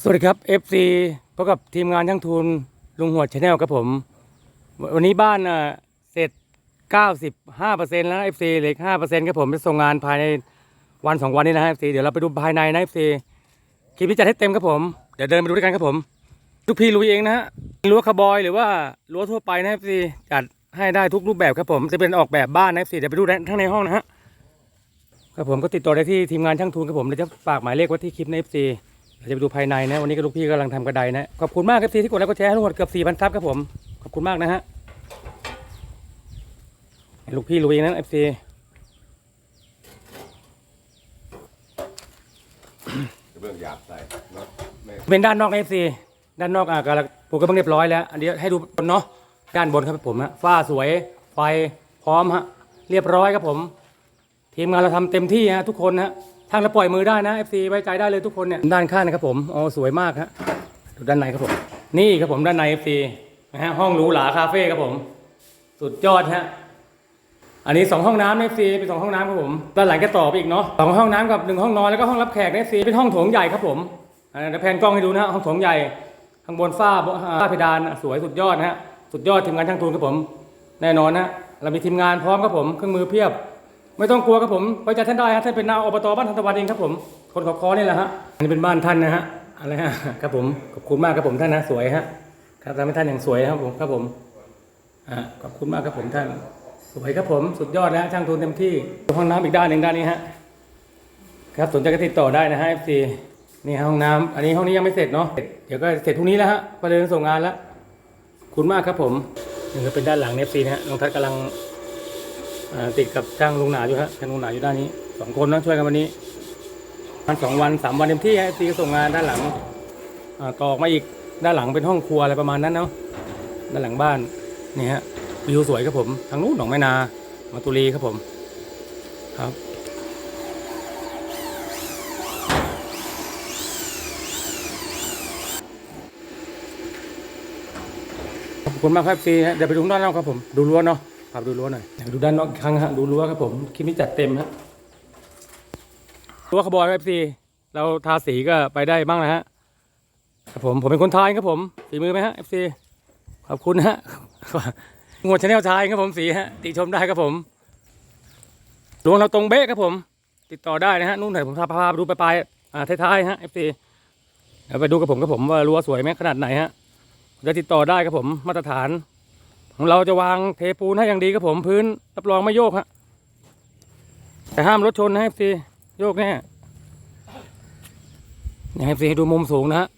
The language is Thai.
สวัสดีครับ FC พบกับทีมงานช่างทุนลุงหัวชาแนลครับผม วันนี้บ้านเอ่อเสร็จ 95%แล้วนะ FC เหลืออก5%ครับผมจะส่งงานภายในวัน 2 วันนี้นะฮะ FC เดี๋ยวเราไปดูภายในนะ FC คลิปนี้จัดให้เต็มครับผม เดี๋ยวเดินไปดูด้วยกันครับผมทุกพี่ลุยเองนะฮะรั้วคาร์บอยหรือว่ารั้วทั่วไปนะ FC จัดให้ได้ทุกรูปแบบครับผมจะเป็นออกแบบบ้านนะ FC เดี๋ยวไปดูข้างในห้องนะฮะครับผมก็ติดต่อได้ที่ทีมงานช่างทุนครับผมเดี๋ยวจะฝากหมายเลขไว้ที่คลิปใน FC เราจะไปดูภายในนะวันนี้ก็ลูกพี่กำลังทำกระไดนะ ขอบคุณมากครับที่กดไลค์กดแชร์ให้ทั้งหมดเกือบ4,000ซับครับผม ขอบคุณมากนะฮะให้ลูกพี่ลุยเองนะเอฟซีเรื่องหยาบใส่เนาะไม่เป็นด้านนอกเอฟซีด้านนอกอะกำลังปลูกกระเบื้องเรียบร้อยแล้ว อันนี้ให้ดูบนเนาะด้านบนครับผมฮะฝ้าสวยไฟพร้อมฮะเรียบร้อยครับผม ทีมงานเราทำเต็มที่ฮะทุกคนนะ ทางเราปล่อยมือได้นะเอฟซีไว้ใจได้เลยทุกคนเนี่ยด้านข้างนะครับผมอ๋อสวยมากฮะดูด้านในครับผม นี่ครับผมด้านในเอฟซีนะฮะห้องหรูหราคาเฟ่ครับผม สุดยอดฮะอันนี้สองห้องน้ำเอฟซีเป็นสองห้องน้ำครับผมด้านหลังก็ต่อไปอีกเนาะสองห้องน้ำกับหนึ่งห้องนอนแล้วก็ห้องรับแขกเอฟซีเป็นห้องโถงใหญ่ครับผมเดี๋ยวแพนกล้องให้ดูนะฮะห้องโถงใหญ่ข้างบนฝ้าฝ้าเพดานสวยสุดยอดนะฮะสุดยอดทีมงานช่างทุนครับผม แน่นอนนะเรามีทีมงานพร้อมครับผมเครื่องมือเพียบ ไม่ต้องกลัวครับผมไว้ใจท่านได้ฮะท่านเป็นนายอบตบ้านทันตะวันเองครับผม คนขอคอนี่แหละฮะอันนี้เป็นบ้านท่านนะฮะอะไรฮะครับผมขอบคุณมากครับผมท่านนะสวยฮะครับทำให้ท่านอย่างสวยครับผมครับผมอ่าขอบคุณมากครับผมท่านสวยครับผมสุดยอดนะช่างทุนเต็มที่ห้องน้ำอีกด้านหนึ่งด้านนี้ฮะครับสนใจก็ติดต่อได้นะฮะ FC นี่ฮะห้องน้ำอันนี้ห้องนี้ยังไม่เสร็จเนาะเดี๋ยวก็เสร็จพรุ่งนี้แล้วฮะประเด็นส่งงานแล้วขอบคุณมากครับผมนี่ก็เป็นด้านหลัง FC นะฮะน้องทัศน์กำลัง ติดกับช่างลุงหนาอยู่ฮะช่างลุงหนาอยู่ด้านนี้สองคนนะช่วยกันวันนี้วันสองวันสามวันเต็มที่ฮะ FC ก็ส่งงานด้านหลังอ่าต่อออกมาอีกด้านหลังเป็นห้องครัวอะไรประมาณนั้นเนาะด้านหลังบ้านนี่ฮะวิวสวยครับผม ทางนู้นหนองแม่นามาตุลีครับผมครับขอบคุณมากครับซีฮะเดี๋ยวไปดูด้านนอกครับผม ดูรั้วเนาะาดูรั้วหน่อยดูด้านนอกครั้งฮะดูรั้วครับผมคลิปนี้จัดเต็มฮะรั้วขบอยครับซีเราทาสีก็ไปได้บ้างนะฮะครับผมผมเป็นคนไทยครับผมฝีมือไหมฮะเอฟซีขอบคุณฮะงวดชาแนลชายครับผมสีฮะติชมได้ครับผมดวงเราตรงเบ๊ะครับผม ติดต่อได้นะฮะนู่นไหนผมพาพาไปดูไปลายๆอ่าท้ายๆฮะเอฟซีเดี๋ยวไปดูกับผมครับผมว่ารั้วสวยไหมขนาดไหนฮะจะติดต่อได้ครับผมมาตรฐาน เราจะวางเทปูนให้อย่างดีครับผมพื้นรับรองไม่โยกฮะแต่ห้ามรถชนนะเอฟซีโยกแน่เนี่ยเอฟซีดูมุมสูงนะฮะ